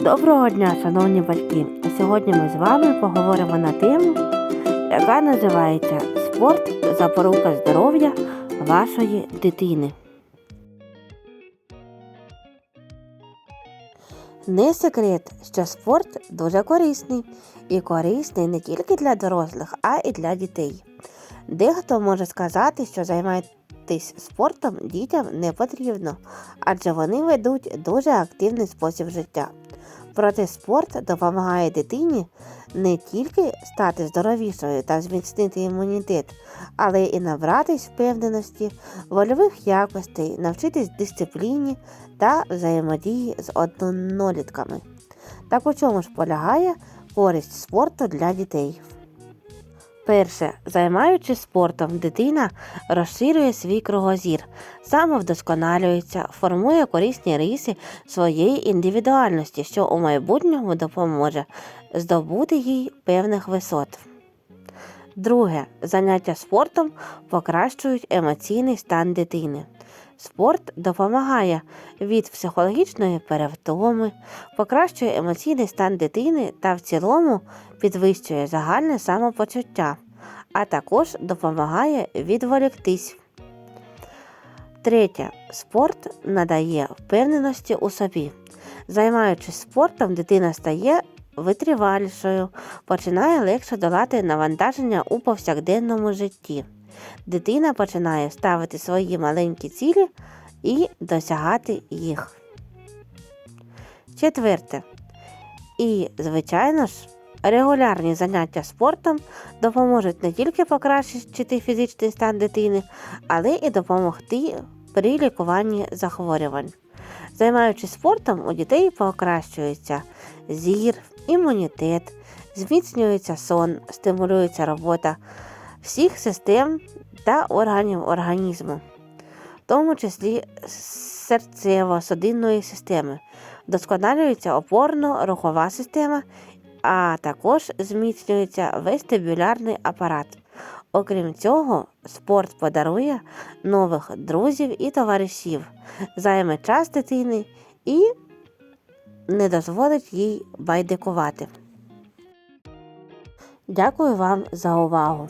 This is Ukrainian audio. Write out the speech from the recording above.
Доброго дня, шановні батьки! Сьогодні ми з вами поговоримо на тему, яка називається Спорт запорука здоров'я вашої дитини. Не секрет, що спорт дуже корисний і корисний не тільки для дорослих, а й для дітей. Дехто може сказати, що займатися спортом дітям не потрібно, адже вони ведуть дуже активний спосіб життя. Проте спорт допомагає дитині не тільки стати здоровішою та зміцнити імунітет, але і набратись впевненості, вольових якостей, навчитись дисципліні та взаємодії з однолітками. Так у чому ж полягає користь спорту для дітей? Перше, займаючись спортом, дитина розширює свій кругозір, самовдосконалюється, формує корисні риси своєї індивідуальності, що у майбутньому допоможе здобути їй певних висот. Друге, заняття спортом покращують емоційний стан дитини. Спорт допомагає від психологічної перевтоми, покращує емоційний стан дитини та в цілому підвищує загальне самопочуття, а також допомагає відволіктись. Третє. Спорт надає впевненості у собі. Займаючись спортом, дитина стає витривалішою, починає легше долати навантаження у повсякденному житті. Дитина починає ставити свої маленькі цілі і досягати їх. Четверте. І, звичайно ж, регулярні заняття спортом допоможуть не тільки покращити фізичний стан дитини, але і допомогти при лікуванні захворювань. Займаючись спортом, у дітей покращується зір, імунітет, зміцнюється сон, стимулюється робота всіх систем та органів організму, в тому числі серцево-судинної системи, вдосконалюється опорно-рухова система, а також зміцнюється вестибулярний апарат. Окрім цього, спорт подарує нових друзів і товаришів, займе час дитини і не дозволить їй байдикувати. Дякую вам за увагу!